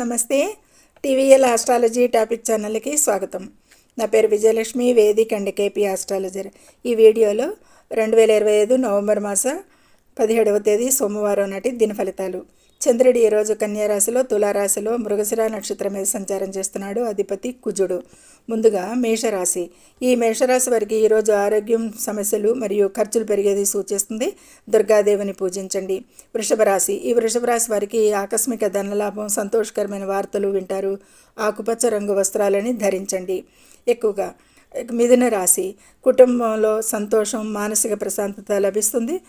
నమస్తే. TVL astrology topic ఛానల్కి స్వాగతం. నా పేరు Vijayalakshmi Vedic and KP astrologer. ఈ వీడియోలో రెండు వేల ఇరవై ఐదు నవంబర్ మాస పదిహేడవ తేదీ సోమవారం నాటి దిన ఫలితాలు చంద్రుడు ఈరోజు కన్యారాశిలో తులారాశిలో మృగశిర నక్షత్రం మీద సంచారం చేస్తున్నాడు? అధిపతి కుజుడు. ముందుగా మేషరాశి. ఈ మేషరాశి వారికి ఈరోజు ఆరోగ్యం సమస్యలు మరియు ఖర్చులు పెరిగేది సూచిస్తుంది. దుర్గాదేవిని పూజించండి. వృషభ రాశి ఈ వృషభ రాశి వారికి ఆకస్మిక ధనలాభం సంతోషకరమైన వార్తలు వింటారు. ఆకుపచ్చ రంగు వస్త్రాలని ధరించండి. ఎక్కువగా మిథున రాశి కుటుంబంలో సంతోషం మానసిక ప్రశాంతత లభిస్తుంది.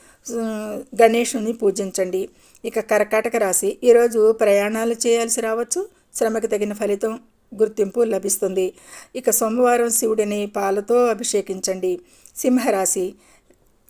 గణేషుని పూజించండి. ఇక కర్కాటక రాశి ఈరోజు ప్రయాణాలు చేయాల్సి రావచ్చు. శ్రమకు తగిన ఫలితం గుర్తింపు లభిస్తుంది. ఇక సోమవారం శివుడిని పాలతో అభిషేకించండి. సింహరాశి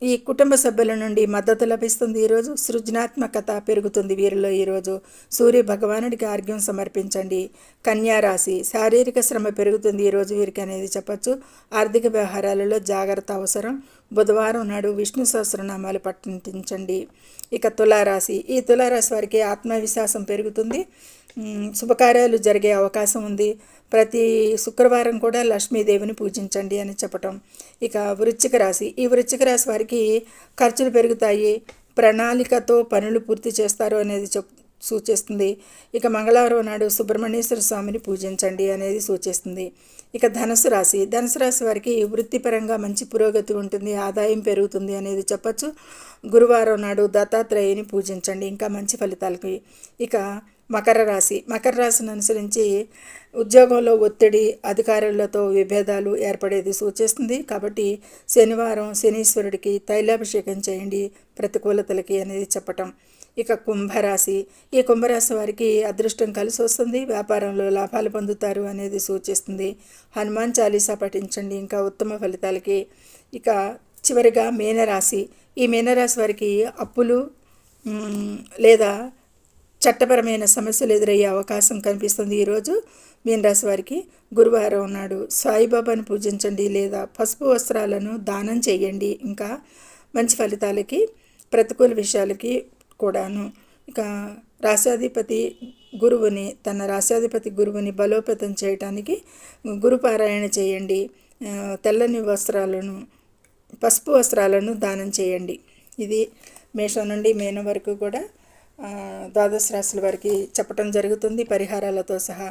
ఈ కుటుంబ సభ్యుల నుండి మద్దతు లభిస్తుంది. ఈరోజు సృజనాత్మకత పెరుగుతుంది. వీరిలో ఈరోజు సూర్య భగవానుడికి ఆరోగ్యం సమర్పించండి. కన్యారాశి శారీరక శ్రమ పెరుగుతుంది. ఈరోజు వీరికి అనేది చెప్పచ్చు. ఆర్థిక వ్యవహారాలలో జాగ్రత్త అవసరం. బుధవారం నాడు విష్ణు సహస్రనామాలు పట్టించండి. ఇక తులారాశి. ఈ తులారాశి వారికి ఆత్మవిశ్వాసం పెరుగుతుంది. శుభకార్యాలు జరిగే అవకాశం ఉంది. ప్రతి శుక్రవారం కూడా లక్ష్మీదేవిని పూజించండి అని చెప్పటం. ఇక వృశ్చిక రాశి. ఈ వృశ్చిక రాశి వారికి ఖర్చులు పెరుగుతాయి. ప్రణాళికతో పనులు పూర్తి చేస్తారు అనేది చెప్ సూచిస్తుంది. ఇక మంగళవారం నాడు సుబ్రహ్మణ్యేశ్వర స్వామిని పూజించండి అనేది సూచిస్తుంది. ఇక ధనుసు రాశి. ధనుసు రాశి వారికి వృత్తిపరంగా మంచి పురోగతి ఉంటుంది ఆదాయం పెరుగుతుంది అనేది చెప్పచ్చు. గురువారం నాడు దత్తాత్రేయుని పూజించండి ఇంకా మంచి ఫలితాలకి. ఇక మకర రాశి. మకర రాశిని అనుసరించి ఉద్యోగంలో ఒత్తిడి అధికారులతో విభేదాలు ఏర్పడేది సూచిస్తుంది. కాబట్టి శనివారం శనీశ్వరుడికి తైలాభిషేకం చేయండి ప్రతికూలతలకి అనేది చెప్పటం. ఇక కుంభరాశి. ఈ కుంభరాశి వారికి అదృష్టం కలిసి వస్తుంది. వ్యాపారంలో లాభాలు పొందుతారు అనేది సూచిస్తుంది. హనుమాన్ చాలీసా పఠించండి. ఇంకా ఉత్తమ ఫలితాలకి ఇక చివరిగా మీనరాశి. ఈ మీనరాశి వారికి అప్పులు లేదా చట్టపరమైన సమస్యలు ఎదురయ్యే అవకాశం కనిపిస్తుంది. ఈరోజు మీనరాశి వారికి గురువారం నాడు సాయిబాబాను పూజించండి లేదా పసుపు వస్త్రాలను దానం చేయండి. ఇంకా మంచి ఫలితాలకి ప్రతికూల విషయాలకి కూడాను. ఇక రాశాధిపతి గురువుని తన రాశాధిపతి గురువుని బలోపేతం చేయటానికి గురుపారాయణ చేయండి. తెల్లని వస్త్రాలను పసుపు వస్త్రాలను దానం చేయండి. ఇది మేషం నుండి మేనం వరకు కూడా ద్వాదశ రాశుల వారికి చెప్పడం జరుగుతుంది. పరిహారాలతో సహా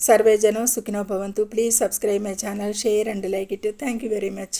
సర్వే జనం సుఖినో భవంతు. Please subscribe my channel share and like it. Thank you very much.